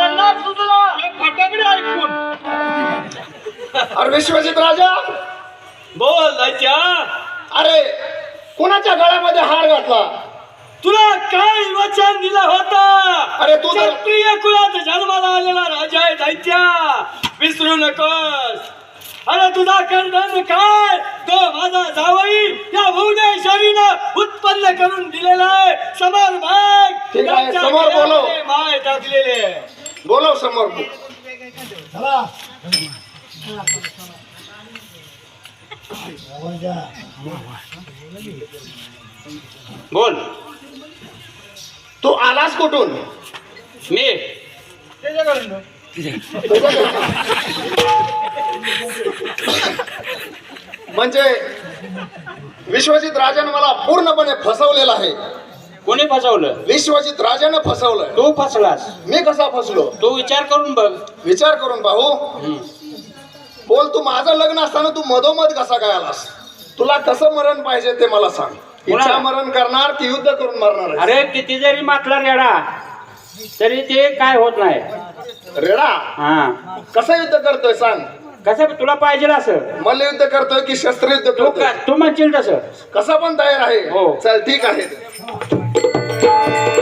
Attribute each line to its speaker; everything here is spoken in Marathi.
Speaker 1: त्यांना सुचला फटाकडे ऐकून.
Speaker 2: अरे विश्वजित राजा.
Speaker 1: बोल दैत्या
Speaker 2: अरे कुणाच्या गळ्यामध्ये हार घातला?
Speaker 1: तुला काय वचन दिलं होतं?
Speaker 2: अरे तू तर-
Speaker 1: क्षत्रिय कुळात जन्माला आलेला राजा आहे दैत्या विसरू नकोस. अरे तुझा कर्दन काय? तो माझा जावई या भुवनेश्वरीनं उत्पन्न करून दिलेला आहे. समोर माग
Speaker 2: ठीक आहे, त्याच्यासमोर बोलव.
Speaker 1: गळ्यामध्ये माय टाकलेले.
Speaker 2: बोलव समोर.
Speaker 1: बोल.
Speaker 2: तू आलास कुठून?
Speaker 1: मी.
Speaker 2: म्हणजे विश्वजित राजाने मला पूर्णपणे फसवलेलं आहे.
Speaker 1: कोणी फसवलं?
Speaker 2: विश्वजित राजाने फसवलंय.
Speaker 1: तू फसलास.
Speaker 2: मी कसा फसलो?
Speaker 1: तू विचार करून बघ.
Speaker 2: विचार करून भाऊ बोल तू माझं लग्न असताना तू मधोमध कसा काय आलास? तुला कसं मरण पाहिजे ते मला सांग? इच्छा मरण करणार की युद्ध करून मरणार?
Speaker 1: अरे किती जरी मातला रेडा तरी ते काय होत नाही.
Speaker 2: रेडा
Speaker 1: हा.
Speaker 2: कसं युद्ध करतोय सांग?
Speaker 1: कसं तुला पाहिजे असं?
Speaker 2: मल्लयुद्ध करतोय की शस्त्र युद्ध
Speaker 1: तू म्हणशील तसं.
Speaker 2: कसा पण तयार आहे.
Speaker 1: हो.
Speaker 2: चल ठीक आहे. Música